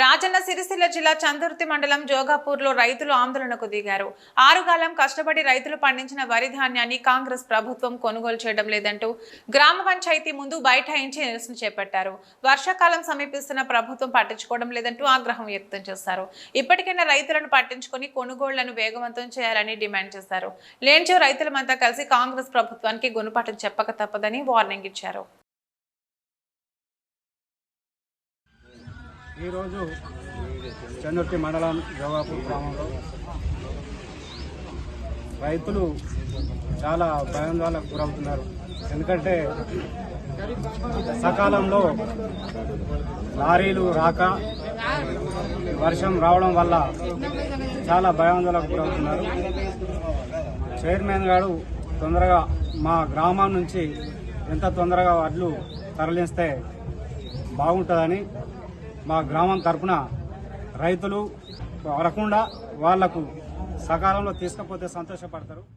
రాజన్న సిరిసిల్ల జిల్లా చందుర్తి మండలం జోగాపూర్లో రైతులు ఆందోళనకు దిగారు. ఆరుగాలం కష్టపడి రైతులు పండించిన వరి ధాన్యాన్ని కాంగ్రెస్ ప్రభుత్వం కొనుగోలు చేయడం లేదంటూ గ్రామ పంచాయతీ ముందు బైఠాయించి నిరసన చేపట్టారు. వర్షాకాలం సమీపిస్తున్న ప్రభుత్వం పట్టించుకోవడం లేదంటూ ఆగ్రహం వ్యక్తం చేశారు. ఇప్పటికైనా రైతులను పట్టించుకొని కొనుగోళ్ళను వేగవంతం చేయాలని డిమాండ్ చేశారు. లేంచో రైతులమంతా కలిసి కాంగ్రెస్ ప్రభుత్వానికి గుణపాఠం చెప్పక తప్పదని వార్నింగ్ ఇచ్చారు. ఈరోజు చందుర్తి మండలం జోగాపూర్ గ్రామంలో రైతులు చాలా భయాందోళనకు గురవుతున్నారు. ఎందుకంటే సకాలంలో లారీలు రాక వర్షం రావడం వల్ల చాలా భయాందోళనకు గురవుతున్నారు. చైర్మన్ గారు తొందరగా మా గ్రామం నుంచి ఎంత తొందరగా వడ్లు తరలిస్తే బాగుంటుందని మా గ్రామం తరఫున రైతులు వరకుండా వాళ్ళకు సకాలంలో తీసుకపోతే సంతోషపడతారు.